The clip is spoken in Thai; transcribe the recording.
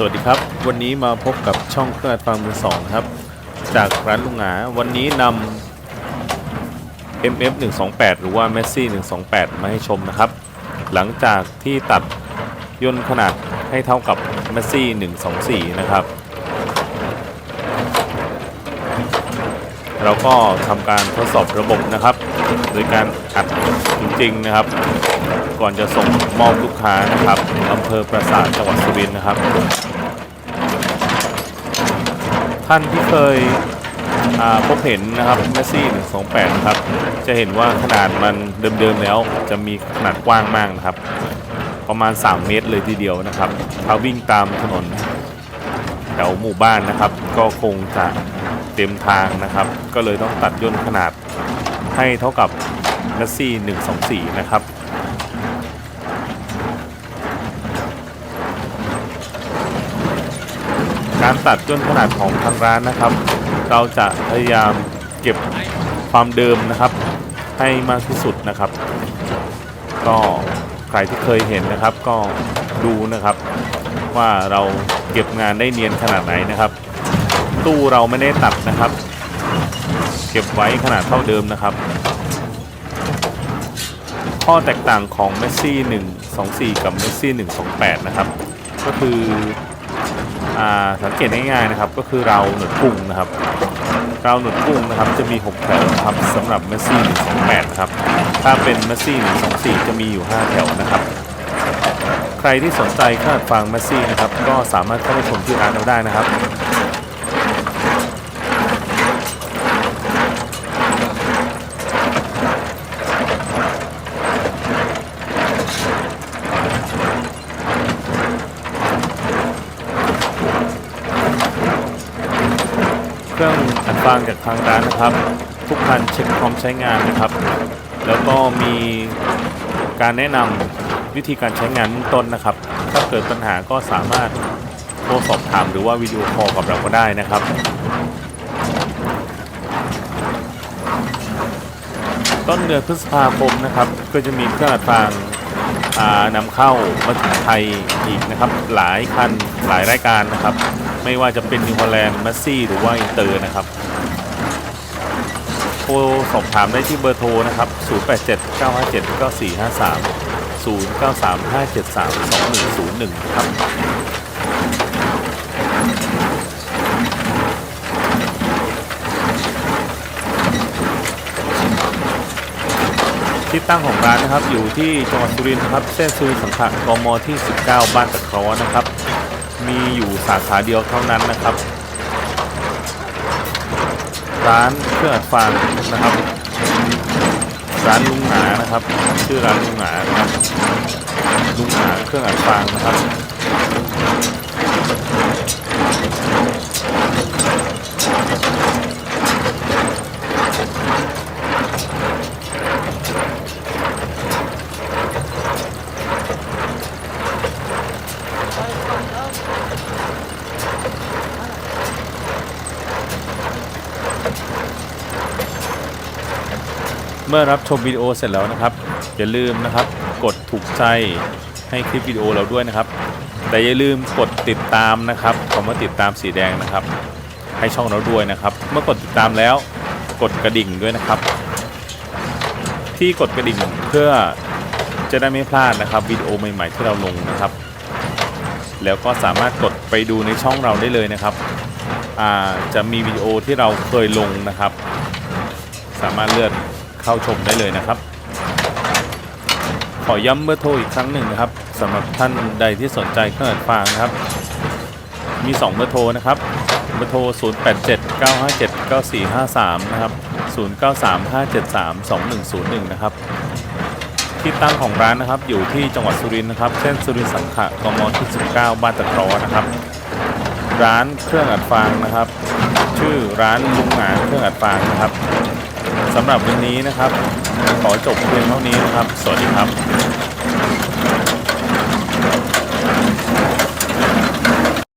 สวัสดีครับ วันนี้มาพบกับช่องเครื่องฟังมือสองครับ จากร้านลุงหงาวันนี้นำ MF 128หรือว่า Messi 128 มาให้ชมนะครับ หลังจากที่ตัดย่นขนาดให้เท่ากับ Messi 124 นะครับ เราก็ทำการทดสอบระบบนะครับ โดยการอัดจริงๆนะครับก่อนจะส่งมอบลูกค้านะครับอำเภอปราสาทจังหวัดสุรินทร์นะครับ ท่านที่เคยพบเห็นนะครับเมสซี่128นะครับ จะเห็นว่าขนาดมันเดิมๆแล้วจะมีขนาดกว้างมากนะครับ ประมาณ 3 เมตรเลยทีเดียวนะครับถ้าวิ่งตามถนนแถวหมู่บ้านนะครับ ก็คงจะเต็มทางนะครับ ก็เลยต้องตัดย่นขนาดให้เท่ากับเมสซี่124 นะครับ การตัดย่นขนาดของทางร้านนะครับ เราจะพยายามเก็บความเดิมนะครับ ให้มากที่สุดนะครับ ก็ใครที่เคยเห็นนะครับ ก็ดูนะครับ ว่าเราเก็บงานได้เนียนขนาดไหนนะครับ ตู้เราไม่ได้ตัดนะครับ เก็บไว้ขนาดเท่าเดิมนะครับ ข้อแตกต่างของเมสซี่124 กับเมสซี่128 นะครับ ก็คือ สังเกตง่ายๆนะครับก็คือเราหนุดกุ้งนะครับเราหนุดกุ้งนะครับจะมี 6 แถวครับสำหรับเมสซี่128นะครับถ้าเป็นเมสซี่124 จะมีอยู่ 5 แถวนะครับ ใครที่สนใจคาดฟังเมสซี่นะครับก็สามารถเข้าไปชมที่ร้านเราได้นะครับ เครื่องอัดฟังจากทางร้านนะครับ ทุกคันเช็คพร้อมใช้งานนะครับ แล้วก็มีการแนะนำวิธีการใช้งานเบื้องต้นนะครับ ถ้าเกิดปัญหาก็สามารถโทรสอบถามหรือว่าวิดีโอคอลกับเราก็ได้นะครับต้นเดือนพฤษภาคมนะครับ ก็จะมีเครื่องอัดฟังนำเข้ามาถึงไทยอีกนะครับ หลายคันหลายรายการนะครับ ไม่ว่าจะเป็นนิวฮอลแลนด์แมสซี่หรือว่าอินเตอร์นะครับโทรสอบถามได้ที่เบอร์โทรนะครับ 087 957 9453 093 573 2101 ครับที่ตั้งของร้านนะครับอยู่ที่จังหวัดสุรินทร์ครับเส้นสุรินทร์สังขะกมที่ 19 บ้านตะเคราะห์นะครับ มีอยู่สาขาเดียวเท่านั้นนะครับ ร้านเครื่องอัดฟางนะครับ ร้านลุงหนานะครับ ชื่อร้านลุงหนานะครับลุงหนาเครื่องอัดฟางนะครับ เมื่อรับชมวิดีโอเสร็จแล้วนะครับ อย่าลืมนะครับ กดถูกใจให้คลิปวิดีโอเราด้วยนะครับ แต่อย่าลืมกดติดตามนะครับคำว่าติดตามสีแดงนะครับ ให้ช่องเราด้วยนะครับ เมื่อกดติดตามแล้วกดกระดิ่งด้วยนะครับ ที่กดกระดิ่งเพื่อจะได้ไม่พลาดนะครับวิดีโอใหม่ๆที่เราลงนะครับ แล้วก็สามารถกดไปดูในช่องเราได้เลยนะครับจะมีวิดีโอที่เราเคยลงนะครับ สามารถเลือกเข้าชมได้เลยนะครับ ขอย้ำเบอร์โทรอีกครั้งหนึ่งนะครับสำหรับท่านใดที่สนใจเครื่องอัดฟางนะครับ มี 2 เบอร์โทรนะครับ เบอร์โทร 087 957 9453 นะครับ 093 573 2101 นะครับ ที่ตั้งของร้านนะครับ อยู่ที่จังหวัดสุรินทร์นะครับ เส้นสุรินทร์สังขะกมที่ 19 บ้านตะครอนะครับ ร้านเครื่องอัดฟางนะครับ ชื่อร้านลุงหงาเครื่องอัดฟางนะครับสำหรับวันนี้นะครับ ขอจบเพียงเท่านี้นะครับ สวัสดีครับ